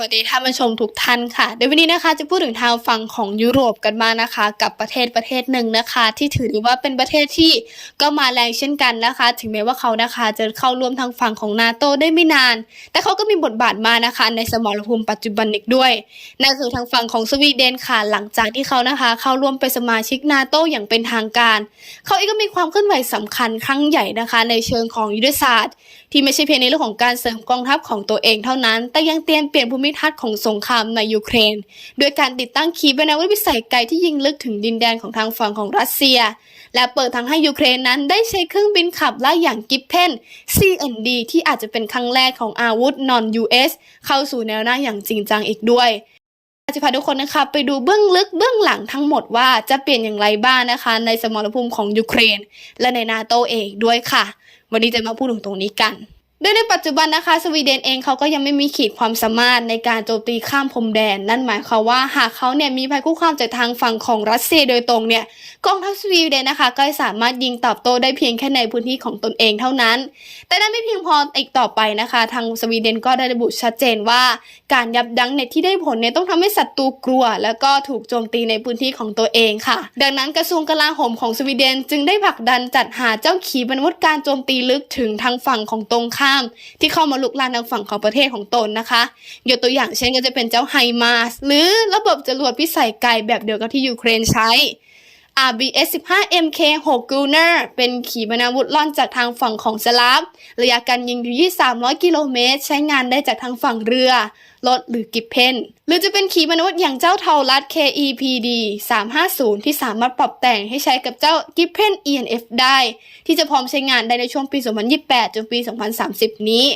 วัสดีท่านผู้ชมทุกท่านค่ะเดี๋ยววันนี้นะคะจะพูดถึงทางฝั่งของยุโรปกันมางนะคะ กับประเทศประเทศหนึ่งนะคะ ที่ถือว่าเป็นประเทศที่ก็มาแรงเช่นกันนะคะ ถึงแม้ว่าเขานะคะ จะเข้าร่วมทางฝั่งของนาโตได้ไม่นาน แต่เขาก็มีบทบาทมานะคะ ในสมรภูมิปัจจุบันอีกด้วยนั่นคือทางฝั่งของสวีเดนค่ะหลังจากที่เขานะคะ เข้าร่วมเป็นสมาชิกนาโตอย่างเป็นทางการ เขาเองก็มีความเคลื่อนไหวสำคัญครั้งใหญ่นะคะ ในเชิงของยุทธศาสตร์ที่ไม่ใช่เพียงในเรื่องของการเสริมกองทัพของตัวเองเท่านั้น แต่ยังเตรียมเปลี่ยนภูมิทัศน์ของสงครามในยูเครน โดยการติดตั้งขีปนาวุธพิสัยไกลที่ยิงลึกถึงดินแดนของทางฝั่งของรัสเซีย และเปิดทางให้ยูเครนนั้นได้ใช้เครื่องบินขับไล่อย่างกิฟเพน CND ที่อาจจะเป็นครั้งแรกของอาวุธ non-US เข้าสู่แนวหน้าอย่างจริงจังอีกด้วย จะพาทุกคนนะคะไปดูเบื้องลึกเบื้องหลังทั้งหมดว่าจะเปลี่ยนอย่างไรบ้างนะคะ ในสมรภูมิของยูเครน และในนาโตเองด้วยค่ะ วันนี้จะมาพูดถึงตรงนี้กัน โดยในปัจจุบันนะคะสวีเดนเองเขาก็ยังไม่มีขีดความสามารถในการโจมตีข้ามพรมแดน นั่นหมายความว่าหากเขาเนี่ยมีภัยคุกคามจากทางฝั่งของรัสเซียโดยตรงเนี่ยกองทัพสวีเดนนะคะ ก็สามารถยิงตอบโต้ได้เพียงแค่ในพื้นที่ของตนเองเท่านั้น แต่นั่นไม่เพียงพออีกต่อไปนะคะ ทางสวีเดนก็ได้ระบุชัดเจนว่า การยับยั้งเนี่ยที่ได้ผลเนี่ยต้องทำให้ศัตรูกลัว แล้วก็ถูกโจมตีในพื้นที่ของตัวเองค่ะ ดังนั้นกระทรวงกลาโหมของสวีเดนจึงได้ผลักดันจัดหาเจ้าขีปนาวุธการโจมตีลึกถึงทางฝั่งของตรงข้ามที่เข้ามาลุกลานทางฝั่งของประเทศของตนนะคะ ยกตัวอย่างเช่นก็จะเป็นเจ้าไฮมาสหรือระบบจรวดพิสัยไกลแบบเดียวกับที่ยูเครนใช้ RBS 15 MK 6 Gunner เป็นขีปนาวุธล่อนจากทางฝั่งของสลาฟระยะการยิงอยู่ที่ 300 กิโลเมตร ใช้งานได้จากทางฝั่งเรือ รถหรือกิบเพน หรือจะเป็นขีปนาวุธอย่างเจ้าเทารัด KEPD 350 ที่สามารถปรับแต่งให้ใช้กับเจ้ากิบเพน ENF ได้ ที่จะพร้อมใช้งานได้ในช่วงปี 2028 จนปี 2030 นี้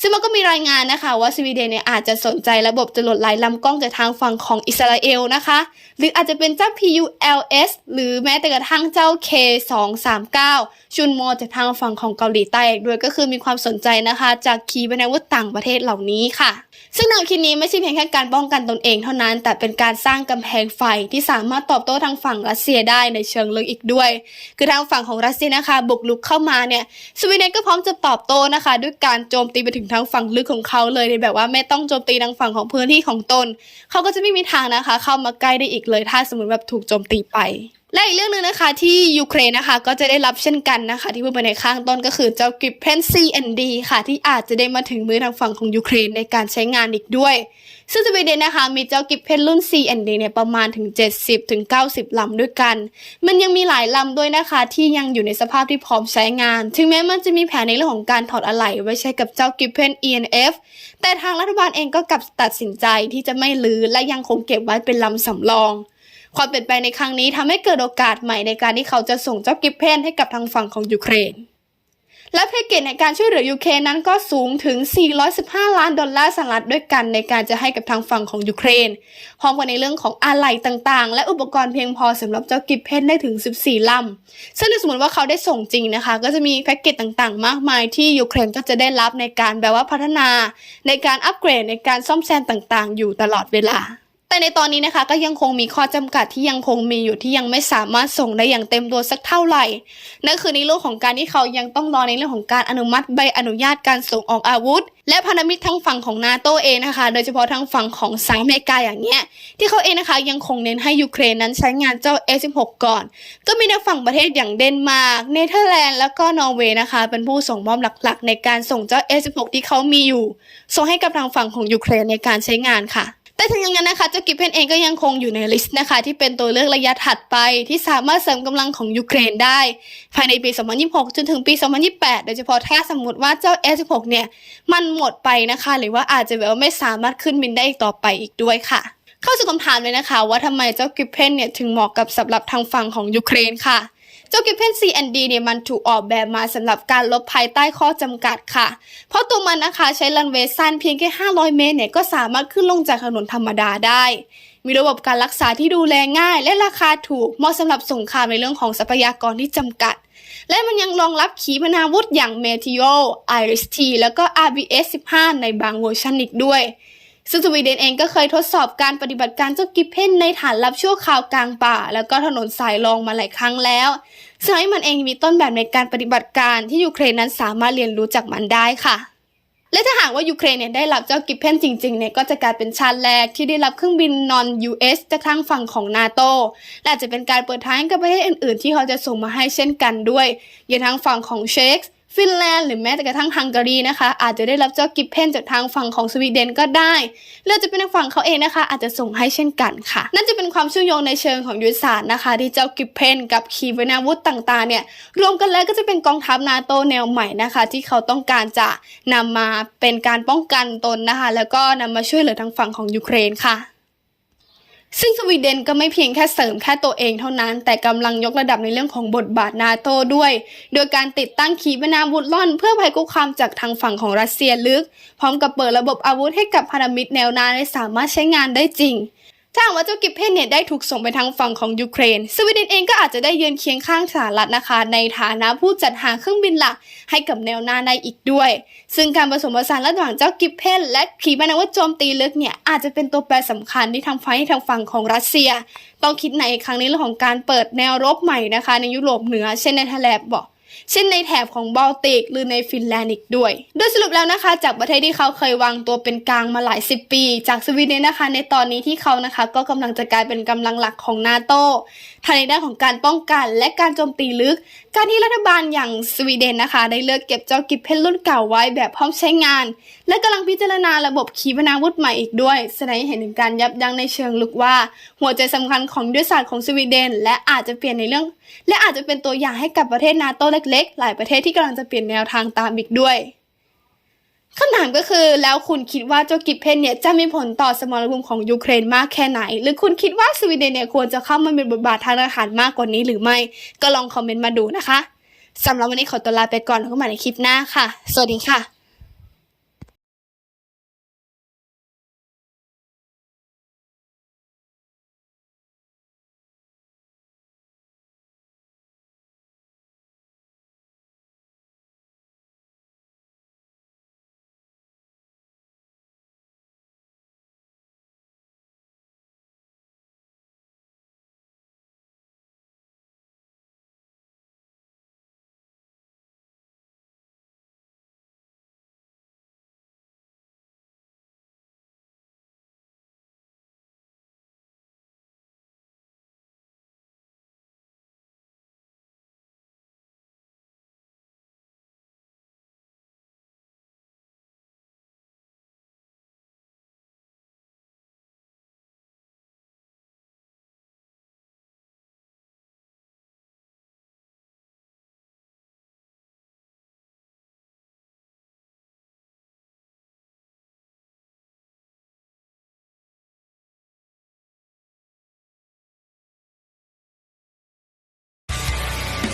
ซึ่งมันก็มีรายงานนะคะว่าสวีเดนเนี่ยอาจจะสนใจระบบจรวดไร้ลำกล้องจากทางฝั่งของอิสราเอลนะคะ หรืออาจจะเป็นเจ้า PULS หรือแม้แต่กระทั่งเจ้า K239 ชุนโมจากทางฝั่งของเกาหลีใต้ด้วยก็คือมีความสนใจนะคะ จากขีปนาวุธต่างประเทศเหล่านี้ค่ะ ซึ่งแนวคิดนี้ไม่ใช่เพียงแค่การป้องกันตนเองเท่านั้น แต่เป็นการสร้างกำแพงไฟที่สามารถตอบโต้ทางฝั่งรัสเซียได้ในเชิงลึกอีกด้วย คือทางฝั่งของรัสเซียนะคะ บุกลุกเข้ามาเนี่ยสวีเดนก็พร้อมจะตอบโต้นะคะ ด้วยการโจมตีไปถึงทางฝั่งลึกของเขาเลยในแบบว่าไม่ต้องโจมตีทางฝั่งของพื้นที่ของตน เขาก็จะไม่มีทางนะคะ เข้ามาใกล้ได้อีกเลย ถ้าสมมติแบบถูกโจมตีไป และอีกเรื่องหนึ่งนะคะที่ยูเครนนะคะก็จะได้รับเช่นกันนะคะ ที่พูดไปในข้างต้นก็คือเจ้ากิฟเพน CND ค่ะ ที่อาจจะได้มาถึงมือทางฝั่งของยูเครนในการใช้งานอีกด้วย ซึ่งสวีเดนนะคะมีเจ้ากิฟเพนรุ่น CND เนี่ยประมาณถึง 70ถึง90 ลำด้วยกัน มันยังมีหลายลำด้วยนะคะที่ยังอยู่ในสภาพที่พร้อมใช้งาน ถึงแม้มันจะมีแผนในเรื่องของการถอดอะไหล่ไว้ใช้กับเจ้ากิฟเพน ENF แต่ทางรัฐบาลเองก็กลับตัดสินใจที่จะไม่ลื้อและยังคงเก็บไว้เป็นลำสำรอง ความเปลี่ยนแปลงในครั้งนี้ทำให้เกิดโอกาสใหม่ในการที่เขาจะส่งเจ้ากิฟเพนให้กับทางฝั่งของยูเครน และแพ็กเกจในการช่วยเหลือยูเครนนั้นก็สูงถึง 415 ล้านดอลลาร์สหรัฐด้วยกันในการจะให้กับทางฝั่งของยูเครน พร้อมกับในเรื่องของอะไหล่ต่างๆ และอุปกรณ์เพียงพอสำหรับเจ้ากิฟเพนได้ถึง 14 ลำ ซึ่งถ้าสมมติว่าเขาได้ส่งจริงนะคะ ก็จะมีแพ็กเกจต่างๆ มากมายที่ยูเครนก็จะได้รับในการแบบว่าพัฒนา ในการอัปเกรดในการซ่อมแซมต่างๆ อยู่ตลอดเวลา แต่ในตอนนี้นะคะก็ยังคงมีข้อจำกัดที่ยังคงมีอยู่ที่ยังไม่สามารถส่งได้อย่างเต็มตัวสักเท่าไหร่นั่นคือในเรื่องของการที่เขายังต้องรอในเรื่องของการอนุมัติใบอนุญาตการส่งออกอาวุธ และพันธมิตรทั้งฝั่งของนาโตเองนะคะ โดยเฉพาะทั้งฝั่งของสหรัฐอเมริกาอย่างเงี้ยที่เขาเองนะคะยังคงเน้นให้ยูเครนนั้นใช้งานเจ้า A16 ก่อน ก็มีในฝั่งประเทศอย่างเดนมาร์กเนเธอร์แลนด์แล้วก็นอร์เวย์นะคะ เป็นผู้ส่งมอบหลักๆ ในการส่งเจ้า A16 ที่เขามีอยู่ส่งให้กับทางฝั่งของยูเครนในการใช้งานค่ะ แต่ถึงอย่างนั้นนะคะเจ้ากิฟเพนเองก็ยังคงอยู่ในลิสต์นะคะ ที่เป็นตัวเลือกระยะถัดไปที่สามารถเสริมกำลังของยูเครนได้ ภายในปี 2026 จนถึงปี 2028 โดยเฉพาะถ้าสมมติว่าเจ้า S16 เนี่ย มันหมดไปนะคะ หรือว่าอาจจะแบบว่าไม่สามารถขึ้นบินได้อีกต่อไปอีกด้วยค่ะ เข้าสู่คำถามเลยนะคะ ว่าทำไมเจ้ากิฟเพนเนี่ยถึงเหมาะกับสำหรับทางฝั่งของยูเครนค่ะ เจ้ากิเพน CND เนี่ยมันถูกออกแบบมาสำหรับการลบภายใต้ข้อจำกัดค่ะ เพราะตัวมันนะคะใช้รันเวย์สั้นเพียงแค่ 500 เมตรเนี่ยก็สามารถขึ้นลงจากถนนธรรมดาได้ มีระบบการรักษาที่ดูแลง่าย และราคาถูกเหมาะสำหรับสงครามในเรื่องของทรัพยากรที่จำกัด และมันยังรองรับขีปนาวุธอย่าง Meteor Iris-T แล้วก็ RBS 15 ในบางเวอร์ชันอีกด้วย ซึ่งสวีเดนเองก็เคยทดสอบการปฏิบัติการเจ้ากิเพนในฐานลับชั่วคราวกลางป่า แล้วก็ถนนสายรองมาหลายครั้งแล้วซึ่งให้มันเองมีต้นแบบในการปฏิบัติการที่ยูเครนนั้นสามารถเรียนรู้จากมันได้ค่ะและถ้าหากว่ายูเครนเนี่ยได้รับเจ้ากิฟเพนจริงๆเนี่ยก็จะกลายเป็นชาติแรกที่ได้รับเครื่องบินนอน US จากทางฝั่งของนาโตและอาจจะเป็นการเปิดทางกับประเทศอื่นๆ ที่เขาจะส่งมาให้เช่นกันด้วยอย่างทางฝั่งของเช็ก ฟินแลนด์หรือแม้แต่กระทั่งฮังการีนะคะ อาจจะได้รับเจ้ากิฟเพนจากทางฝั่งของสวีเดนก็ได้หรือจะเป็นทางฝั่งเขาเองนะคะ อาจจะส่งให้เช่นกันค่ะ นั่นจะเป็นความเชื่อมโยงในเชิงของยุทธศาสตร์นะคะ ที่เจ้ากิฟเพนกับขีปนาวุธต่างๆเนี่ยรวมกันแล้วก็จะเป็นกองทัพนาโตแนวใหม่นะคะ ที่เขาต้องการจะนำมาเป็นการป้องกันตนนะคะ แล้วก็นำมาช่วยเหลือทางฝั่งของยูเครนค่ะ ซึ่งสวีเดนก็ไม่เพียงแค่เสริมแค่ตัวเองเท่านั้น แต่กำลังยกระดับในเรื่องของบทบาทนาโตด้วย โดยการติดตั้งขีปนาวุธล่อน เพื่อภัยคุกคามจากทางฝั่งของรัสเซียลึก พร้อมกับเปิดระบบอาวุธให้กับพันธมิตรแนวหน้าได้สามารถใช้งานได้จริง ถ้าว่าเจ้ากิฟเพนเนี่ยได้ถูกส่งไปทางฝั่งของยูเครน สวีเดนเองก็อาจจะได้ยืนเคียงข้างสหรัฐนะคะ ในฐานะผู้จัดหาเครื่องบินหลักให้กับแนวหน้าได้อีกด้วย ซึ่งการผสมผสานระหว่างเจ้ากิฟเพนและขีปนาวุธโจมตีลึกเนี่ยอาจจะเป็นตัวแปรสำคัญที่ทำให้ทางฝั่งของรัสเซีย ต้องคิดในครั้งนี้เรื่องของการเปิดแนวรบใหม่นะคะ ในยุโรปเหนือเช่นในทะเลบอก เช่นในแถบของบอลติก หรือในฟินแลนด์อีกด้วย โดยสรุปแล้วนะคะ จากประเทศที่เขาเคยวางตัวเป็นกลางมาหลายสิบปี จากสวีเดนนะคะ ในตอนนี้ที่เขานะคะ ก็กำลังจะกลายเป็นกำลังหลักของนาโตทางในด้านของการป้องกันและการโจมตีลึก การที่รัฐบาลอย่างสวีเดนนะคะ ได้เลือกเก็บเจ้ากิฟเพนรุ่นเก่าไว้แบบพร้อมใช้งาน และกำลังพิจารณาระบบขีปนาวุธใหม่อีกด้วยแสดงให้เห็นถึงการยับยั้งในเชิงลึกว่า หัวใจสำคัญของยุทธศาสตร์ของสวีเดน และอาจจะเปลี่ยนในเรื่อง และอาจจะเป็นตัวอย่างให้กับประเทศนาโตเล็กๆ หลายประเทศที่กำลังจะเปลี่ยนแนวทางตามอีกด้วยคำถามก็คือแล้วคุณคิดว่าเจ้ากิฟเพนเนี่ยจะมีผลต่อสมรภูมิของยูเครนมากแค่ไหน หรือคุณคิดว่าสวีเดนเนี่ยควรจะเข้ามามีบทบาททางทหารมากกว่านี้หรือไม่ ก็ลองคอมเมนต์มาดูนะคะสำหรับวันนี้ขอตัวลาไปก่อนแล้วพบกันใหม่ในคลิปหน้าค่ะ สวัสดีค่ะ